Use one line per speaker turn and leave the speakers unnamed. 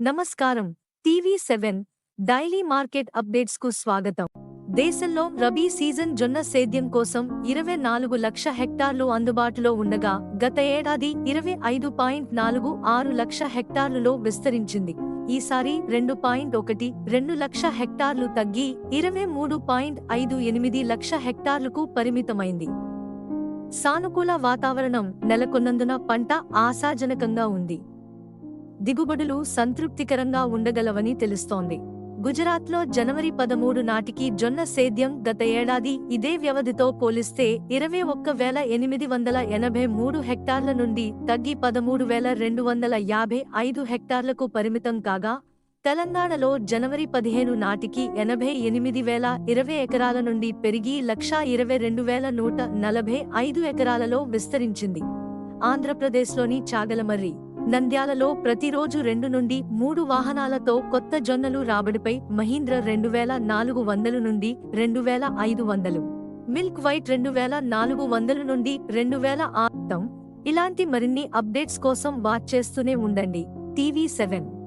నమస్కారం. TV seven daily market అప్డేట్స్కు స్వాగతం. దేశంలో రబీ సీజన్ జొన్న సేద్యం కోసం ఇరవై నాలుగు లక్ష హెక్టార్లు అందుబాటులో ఉండగా గత ఏడాది ఇరవై ఐదు పాయింట్ నాలుగు ఆరు లక్ష హెక్టార్లులో విస్తరించింది. ఈసారి రెండు పాయింట్ ఒకటి రెండు లక్ష హెక్టార్లు తగ్గి ఇరవై మూడు పాయింట్ ఐదు ఎనిమిది లక్ష హెక్టార్లకు పరిమితమైంది. సానుకూల వాతావరణం నెలకొన్నందున పంట ఆశాజనకంగా ఉంది. దిగుబడులు సంతృప్తికరంగా ఉండగలవని తెలుస్తోంది. గుజరాత్లో జనవరి పదమూడు నాటికి జొన్న సేద్యం గత ఏడాది ఇదే వ్యవధితో పోలిస్తే ఇరవై ఒక్క వేల ఎనిమిది వందల ఎనభై మూడు హెక్టార్ల నుండి తగ్గి పదమూడు వేల రెండు వందల యాభై ఐదు హెక్టార్లకు పరిమితం కాగా తెలంగాణలో జనవరి పదిహేను నాటికి ఎనభై ఎనిమిది వేల ఇరవై ఎకరాల నుండి పెరిగి లక్షా ఇరవై రెండు వేల నూట నలభై ఐదు ఎకరాలలో విస్తరించింది. ఆంధ్రప్రదేశ్లోని చాగలమర్రి నంద్యాలలో ప్రతిరోజు రెండు నుండి మూడు వాహనాలతో కొత్త జొన్నలు రాబడిపై మహీంద్ర రెండు వేల నాలుగు వందలు నుండి రెండు వేల ఐదు వందలు మిల్క్ వైట్ రెండు వేల నాలుగు వందలు నుండి రెండు వేల ఆరు. ఇలాంటి మరిన్ని అప్డేట్స్ కోసం వాచ్ చేస్తూనే ఉండండి. TV seven.